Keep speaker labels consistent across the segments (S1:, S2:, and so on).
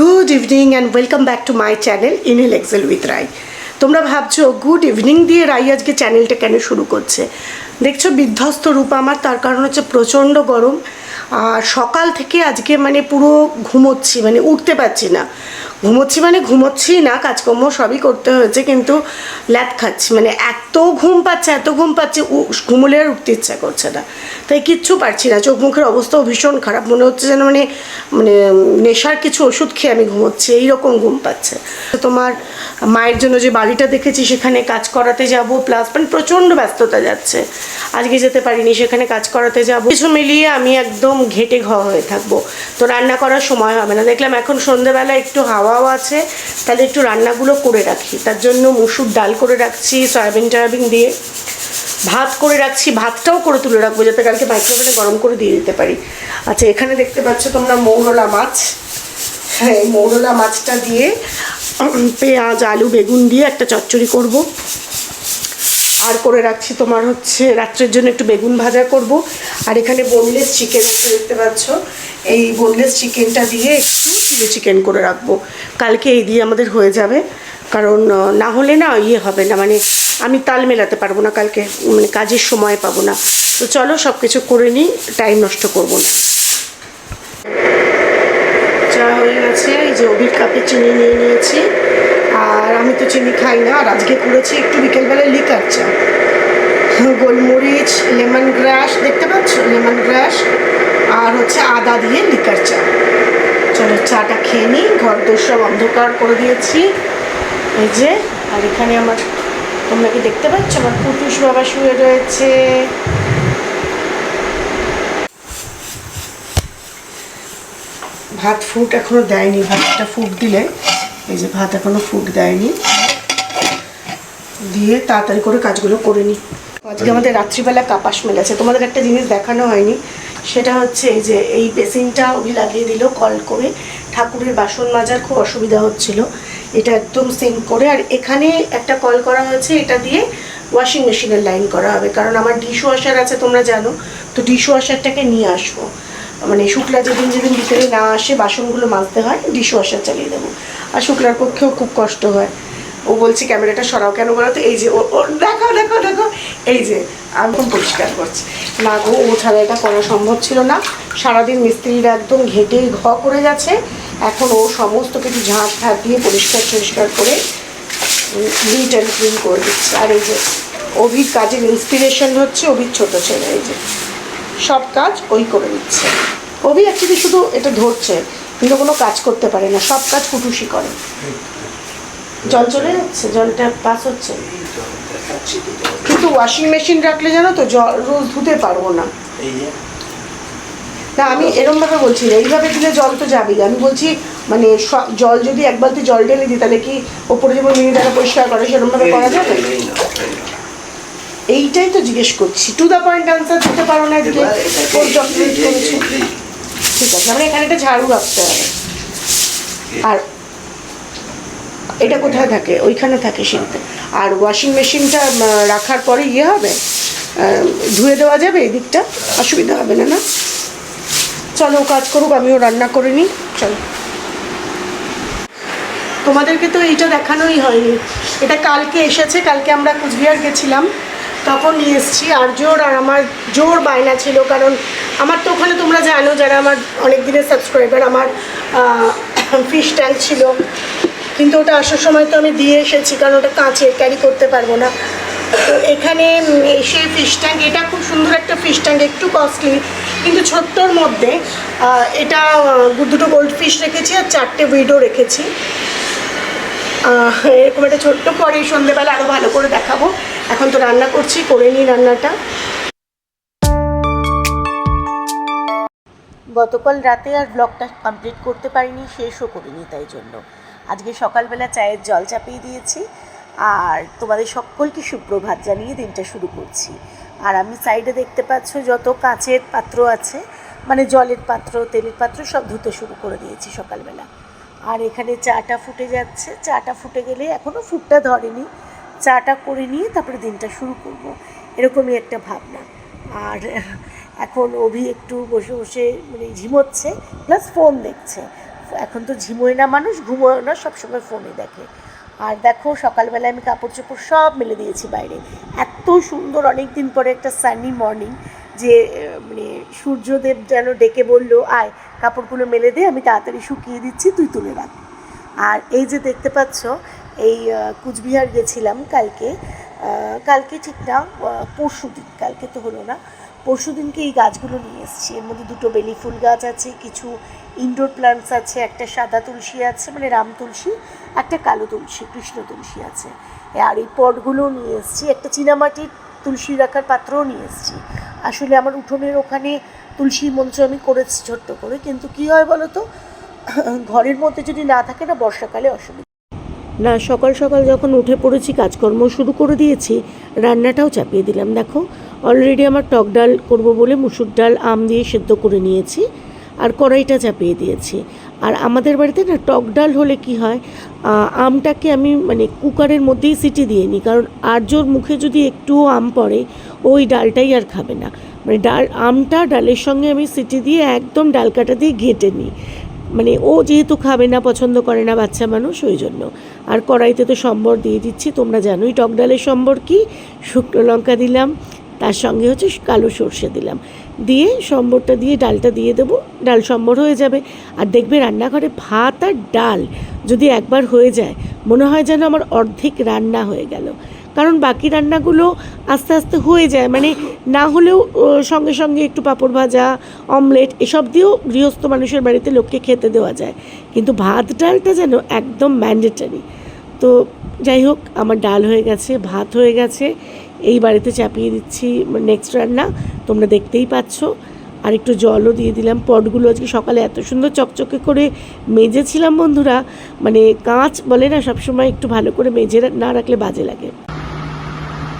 S1: Good evening and welcome back to my channel inhale excel with রাই তোমরা ভাবছ good evening দিয়ে রাই আজকে চ্যানেলটা কেন শুরু করছে? দেখছ, বিধ্বস্ত রূপ আমার, তার কারণ হচ্ছে প্রচণ্ড গরম। আর সকাল থেকে আজকে মানে পুরো ঘুমোচ্ছি মানে উঠতে পারছি না। ঘুমোচ্ছি মানে ঘুমোচ্ছি না, কাজকর্ম সবই করতে হয়েছে, কিন্তু ল্যাদ খাচ্ছি। মানে এত ঘুম পাচ্ছে, এত ঘুম পাচ্ছে ঘুমোলে আর উঠতে ইচ্ছা করছে না। তাই কিচ্ছু পারছি না। চোখ মুখের অবস্থাও ভীষণ খারাপ। মনে হচ্ছে যেন মানে মানে নেশার কিছু ওষুধ খেয়ে আমি ঘুমোচ্ছি। এইরকম ঘুম পাচ্ছে। তোমার মায়ের জন্য যে বাড়িটা দেখেছি, সেখানে কাজ করাতে যাব প্লাস মানে প্রচণ্ড ব্যস্ততা যাচ্ছে। আজকে যেতে পারিনি, সেখানে কাজ করাতে যাব। কিছু মিলিয়ে আমি একদম ঘেটে ঘ হয়ে থাকব। তো রান্না করার সময় হবে না। দেখলাম এখন সন্ধেবেলা একটু হাওয়াও আছে। তাহলে একটু রান্নাগুলো করে রাখি। তার জন্য মুসুর ডাল করে রাখছি, সয়াবিন টয়াবিন দিয়ে। ভাত করে রাখছি, ভাতটাও করে তুলে রাখব যাতে কালকে মাইক্রোওভেনে গরম করে দিয়ে দিতে পারি। আচ্ছা এখানে দেখতে পাচ্ছ তোমরা মৌরলা মাছ। হ্যাঁ মৌরলা মাছটা দিয়ে পেঁয়াজ, আলু, বেগুন দিয়ে একটা চচ্চড়ি করব। আর করে রাখছি তোমার হচ্ছে, রাত্রের জন্য একটু বেগুন ভাজা করব। আর এখানে বোনলেস চিকেন আছে, দেখতে পাচ্ছ। এই বোনলেস চিকেনটা দিয়ে একটু চিলি চিকেন করে রাখব। কালকে এই দিয়ে আমাদের হয়ে যাবে। কারণ না হলে না ইয়ে হবে না মানে আমি তাল মেলাতে পারব না কালকে মানে কাজের সময় পাবো না। তো চলো সব কিছু করে নিই টাইম নষ্ট করব না। চা হয়ে গেছে, এই যে অভির কাপে চিনি নিয়ে নিয়েছি। আর আমি তো চিনি খাই না, আর আজকে করেছি একটু বিকেলবেলায় লিকার চা। গোলমরিচ লেমন গ্রাস দেখতে পাচ্ছ? লেমন গ্রাস আর হচ্ছে আদা দিয়ে লিকার চা। চলো চাটা খেয়ে নিই ঘর দোর সব অন্ধকার করে দিয়েছি। এই যে, আর এখানে আমার তোমরা কি দেখতে পাচ্ছ? আমার পুটুস বাবা শুয়ে রয়েছে। ভাত ফুট এখনও দেয়নি। ভাতটা ফুট দিলে, এই যে ভাত এখনও ফুট দেয়নি। দিয়ে তাড়াতাড়ি করে কাজগুলো করে নিই আজকে আমাদের রাত্রিবেলা কাপাস মেলেছে। তোমাদের একটা জিনিস দেখানো হয়নি। সেটা হচ্ছে এই যে এই বেসিনটা অভি লাগিয়ে দিল, কল করে ঠাকুরের বাসন মাজার খুব অসুবিধা হচ্ছিল। এটা একদম সেম করে। আর এখানে একটা কল করা হয়েছে, এটা দিয়ে ওয়াশিং মেশিনের লাইন করা হবে। কারণ আমার ডিশ ওয়াশার আছে, তোমরা জানো। তো ডিশ ওয়াশারটাকে নিয়ে আসব। মানে শুক্লা যেদিন যেদিন বিকেলে না আসে, বাসনগুলো মাজতে হয় ডিশ ওয়াশার চালিয়ে দেবো। আর শুক্লার পক্ষেও খুব কষ্ট হয়। ও বলছে, ক্যামেরাটা সরাও কেন বলো তো? এই যে, ও দেখো দেখো দেখো। এই যে, আমি খুব পরিষ্কার করছি। না গো, ও ছাড়া এটা করা সম্ভব ছিল না। সারাদিন মিস্ত্রিরা একদম ঘেটে ঘ করে গেছে এখন ও সমস্ত কিছু ঝাঁট ফাঁট দিয়ে পরিষ্কার পরিষ্কার করে নিট অ্যান্ড ক্লিন করে দিচ্ছে। আর এই যে অভির কাজের ইন্সপিরেশন হচ্ছে অভির ছোটো ছেলে, এই যে সব কাজ ওই করে দিচ্ছে। অভি অ্যাকচুয়ালি শুধু এটা ধরছে, কিন্তু কোনো কাজ করতে পারে না, সব কাজ কুটুসি করে। জল চলে যাচ্ছে? জলটা পাস হচ্ছে? কিন্তু ওয়াশিং মেশিন রাখলে জানো তো, জল রোজ ধুতে পারব না। না আমি এরমভাবে বলছি না। এইভাবে দিলে জল তো যাবেই। আমি বলছি মানে জল যদি এক বালতি জল ঢেলে দিই তাহলে কি ওপরে যেমন মিনি দ্বারা পরিষ্কার করে সেরকমভাবে করা যাবে। এইটাই তো জিজ্ঞেস করছি। টু দ্য পয়েন্ট আনসার দিতে পারো না
S2: এই-
S1: ঠিক আছে আমরা এখানে একটা ঝাড়ু রাখতে হবে। আর এটা কোথায় থাকে? ওইখানে থাকে শীতে আর ওয়াশিং মেশিনটা রাখার পরে ইয়ে হবে? ধুয়ে দেওয়া যাবে এদিকটা? অসুবিধা হবে না না? চলো কাজ করুক, আমিও রান্না করে নিই। চলো। তোমাদেরকে তো এইটা দেখানোই হয়নি। এটা কালকে এসেছে, কালকে আমরা কুচবিহার গেছিলাম। তখন নিয়ে এসেছি। আর জোর, আর আমার জোর বায়না ছিল, কারণ আমার তো ওখানে তোমরা জানো, যারা আমার অনেক দিনের সাবস্ক্রাইবার, আমার ফিশ ট্যাঙ্ক ছিল। কিন্তু ওটা আসার সময় তো আমি দিয়ে এসেছি, কারণ ওটা কাঁচে ক্যারি করতে পারব না। তো এখানে এসে ফিশ ট্যাঙ্ক এটা খুব সুন্দর একটা ফিশ ট্যাঙ্ক একটু কস্টলি কিন্তু ছোট্টর মধ্যে এটা দুটো গোল্ড ফিশ রেখেছি আর চারটে উইডো রেখেছি। এরকম একটা ছোট্ট পরে সন্ধেবেলা আরও ভালো করে দেখাবো। এখন তো রান্না করছি, করে নিই রান্নাটা। গতকাল রাতে আর ব্লগটা কমপ্লিট করতে পারিনি, শেষও করিনি তাই জন্য। আজকে সকালবেলা চায়ের জল চাপিয়ে দিয়েছি। আর তোমাদের সকলকে সুপ্রভাত জানিয়ে দিনটা শুরু করছি। আর আমি সাইডে দেখতে পাচ্ছ যত কাঁচের পাত্র আছে মানে জলের পাত্র, তেলের পাত্র, সব ধুতে শুরু করে দিয়েছি সকালবেলা। আর এখানে চাটা ফুটে যাচ্ছে। চাটা ফুটে গেলে এখনও ফুটটা ধরেনি। চাটা করে নিয়ে তারপরে দিনটা শুরু করব। এরকমই একটা ভাবনা। আর এখন অভি একটু বসে বসে মানে ঝিমোচ্ছে প্লাস ফোন দেখছে। এখন তো ঝিমোয় না মানুষ, ঘুমোয় না, সবসময় ফোনে দেখে। আর দেখো, সকালবেলায় আমি কাপড় চোপড় সব মেলে দিয়েছি বাইরে। এত সুন্দর অনেক দিন পরে একটা সানি মর্নিং যে মানে সূর্যদেব যেন ডেকে বলল, আয়, কাপড়গুলো মেলে দে, আমি তাড়াতাড়ি শুকিয়ে দিচ্ছি, তুই তুলে রাখ। আর এই যে দেখতে পাচ্ছ, এই কুচবিহার গেছিলাম কালকে। কালকে ঠিক না পরশু দিন কালকে তো হলো না। পরশু দিনকে এই গাছগুলো নিয়ে এসেছি। এর মধ্যে দুটো বেলি ফুল গাছ আছে, কিছু ইনডোর প্লান্টস আছে, একটা সাদা তুলসী আছে মানে রাম তুলসী, একটা কালো তুলসী, কৃষ্ণ তুলসী আছে। আর এই পটগুলোও নিয়ে এসেছি, একটা চীনামাটির তুলসী রাখার পাত্রও নিয়ে এসেছি। আসলে আমার উঠোনের ওখানে তুলসী মঞ্চ আমি করেছি ছোট্ট করে, কিন্তু কি হয় বলো তো ঘরের মধ্যে যদি না থাকে না, বর্ষাকালে অসুবিধা। না, সকাল সকাল যখন উঠে পড়েছি, কাজকর্ম শুরু করে দিয়েছি, রান্নাটাও চাপিয়ে দিলাম। দেখো অলরেডি আমার টক ডাল করব বলে মুসুর ডাল, আম দিয়ে সেদ্ধ করে নিয়েছি আর কড়াইটা চাপিয়ে দিয়েছি। আর আমাদের বাড়িতে না টক ডাল হলে কি হয় আমটাকে আমি মানে কুকারের মধ্যেই সিটি দিয়ে নিই। কারণ আর্যর মুখে যদি একটুও আম পড়ে, ওই ডালটাই আর খাবে না। মানে ডাল, আমটা ডালের সঙ্গে আমি সিটি দিয়ে একদম ডাল কাটা দিয়ে ঘেটে নিই। মানে ও যেহেতু খাবে না, পছন্দ করে না বাচ্চা মানুষ, ওই জন্য। আর কড়াইতে তো সম্বর দিয়ে দিচ্ছি, তোমরা জানোই টক ডালের সম্বর কি। শুকনো লঙ্কা দিলাম তার সঙ্গে হচ্ছে কালো সর্ষে দিলাম। দিয়ে সম্বরটা দিয়ে ডালটা দিয়ে দেবো। ডাল সম্বর হয়ে যাবে। আর দেখবে রান্নাঘরে ভাত আর ডাল যদি একবার হয়ে যায়, মনে হয় যেন আমার অর্ধেক রান্না হয়ে গেল। কারণ বাকি রান্নাগুলো আস্তে আস্তে হয়ে যায়। মানে না হলেও সঙ্গে সঙ্গে একটু পাঁপড় ভাজা, অমলেট এসব দিয়েও গৃহস্থ মানুষের বাড়িতে লোককে খেতে দেওয়া যায়। কিন্তু ভাত ডালটা যেন একদম ম্যান্ডেটারি। তো যাই হোক, আমার ডাল হয়ে গেছে, ভাত হয়ে গেছে। এই বাড়িতে চাপিয়ে দিচ্ছি নেক্সট রান্না, তোমরা দেখতেই পাচ্ছ। আর একটু জলও দিয়ে দিলাম পটগুলো। আজকে সকালে এত সুন্দর চকচকে করে মেজেছিলাম বন্ধুরা। মানে কাঁচ বলে না, সবসময় একটু ভালো করে মেজে না রাখলে বাজে লাগে।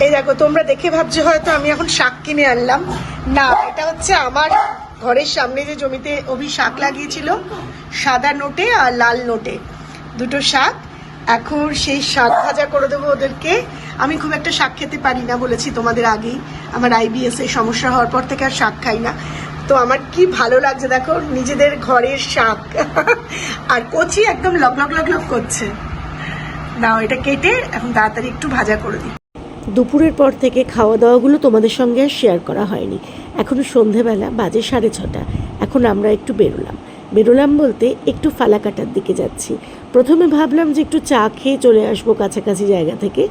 S1: এই দেখো, তোমরা দেখে ভাবছ হয়তো আমি এখন শাক কিনে আনলাম। না, এটা হচ্ছে আমার ঘরের সামনে যে জমিতে অভি শাক লাগিয়েছিল, সাদা নোটে আর লাল নোটে। দুটো শাক এখন সেই শাক ভাজা করে দেবো ওদেরকে। আমি খুব একটা শাক খেতে পারি না বলেছি তোমাদের আগেই। আমার আইবিএস এর সমস্যা হওয়ার পর থেকে আর শাক খাই না। তো আমার কি ভালো লাগছে দেখো, নিজেদের ঘরের শাক। আর কচি একদম লগ লগ লগ লগ করছে। নাও এটা কেটে এখন তাড়াতাড়ি একটু ভাজা করে দিই। দুপুরের পর থেকে খাওয়া দাওয়াগুলো তোমাদের সঙ্গে শেয়ার করা হয়নি। এখনও সন্ধেবেলা, বাজে সাড়ে ছটা। এখন আমরা একটু বেরোলাম। বেরোলাম বলতে একটু ফালাকাটার দিকে যাচ্ছি। প্রথমে ভাবলাম যে একটু চা খেয়ে চলে আসব কাছাকাছি জায়গা থেকে।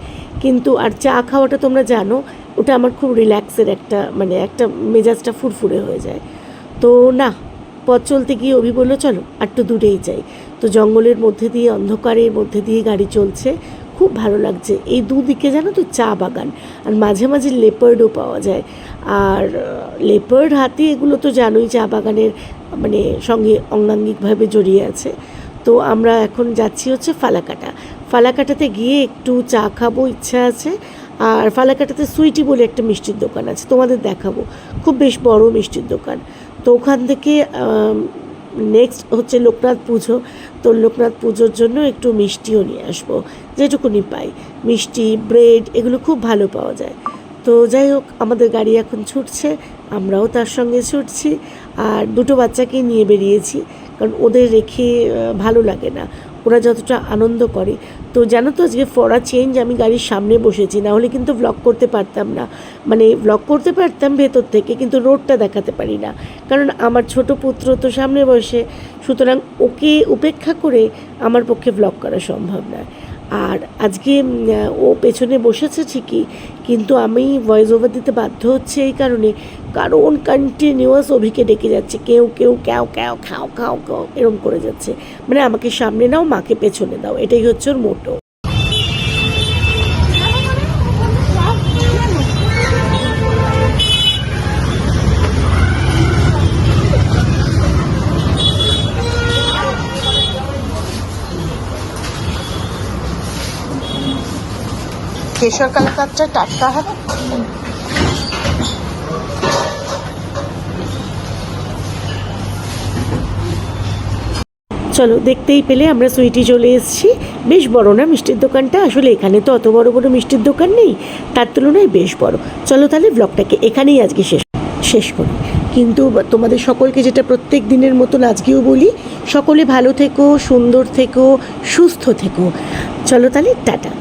S1: কিন্তু আর চা খাওয়াটা তোমরা জানো, ওটা আমার খুব রিল্যাক্সের একটা মানে একটা মেজাজটা ফুরফুরে হয়ে যায়। তো না, পথ চলতে গিয়ে অভি বলল, চলো একটু দূরেই যাই। তো জঙ্গলের মধ্যে দিয়ে, অন্ধকারের মধ্যে দিয়ে গাড়ি চলছে। খুব ভালো লাগছে। এই দুদিকে জানো তো চা বাগান, আর মাঝে মাঝে লেপার্ডও পাওয়া যায়। আর লেপার্ড হাতি এগুলো তো জানোই, চা বাগানের মানে সঙ্গে অঙ্গাঙ্গিকভাবে জড়িয়ে আছে। তো আমরা এখন যাচ্ছি হচ্ছে ফালাকাটা। ফালাকাটাতে গিয়ে একটু চা খাব, ইচ্ছা আছে। আর ফালাকাটাতে সুইটি বলে একটা মিষ্টির দোকান আছে, তোমাদের দেখাবো। খুব বেশ বড় মিষ্টির দোকান। তো ওখান থেকে নেক্সট হচ্ছে লোকনাথ পুজো। তো লোকনাথ পুজোর জন্য একটু মিষ্টিও নিয়ে আসব, যেটুকুনি পাই। মিষ্টি, ব্রেড, এগুলো খুব ভালো পাওয়া যায়। তো যাই হোক, আমাদের গাড়ি এখন ছুটছে, আমরাও তার সঙ্গে ছুটছি। আর দুটো বাচ্চাকে নিয়ে বেরিয়েছি, কারণ ওদের রেখে ভালো লাগে না। ওরা যতটা আনন্দ করে। তো জানো তো আজকে ফরা চেঞ্জ আমি গাড়ির সামনে বসেছি, না হলে কিন্তু ব্লগ করতে পারতাম না। মানে ব্লগ করতে পারতাম ভেতর থেকে, কিন্তু রোডটা দেখাতে পারি না। কারণ আমার ছোট পুত্র তো সামনে বসে, সুতরাং ওকে উপেক্ষা করে আমার পক্ষে ব্লগ করা সম্ভব নয়। আর আজকে ও পেছনে বসেছে ঠিকই, কিন্তু আমি ভয়েস ওভার দিতে বাধ্য হচ্ছে এই কারণে। কারণ কন্টিনিউয়াস অভিকে ডেকে যাচ্ছে। কেউ কেউ, ক্যাও ক্যাও, খাও খাও খাও, এরম করে যাচ্ছে। মানে আমাকে সামনে নাও, মাকে পেছনে দাও। এটাই হচ্ছে ওর মোটো কেশর কালাকাতটা টাটকা হবে? চলো, দেখতেই পেলে আমরা সুইটি চলে এসেছি। বেশ বড় না মিষ্টির দোকানটা? আসলে এখানে তো অত বড় বড় মিষ্টির দোকান নেই। তার তুলনায় বেশ বড়। চলো তাহলে ব্লগটাকে এখানেই আজকে শেষ শেষ করি। কিন্তু তোমাদের সকলকে যেটা প্রত্যেক দিনের মতন আজকেও বলি, সকলে ভালো থেকো, সুন্দর থেকো, সুস্থ থেকো। চলো তাহলে, টাটা।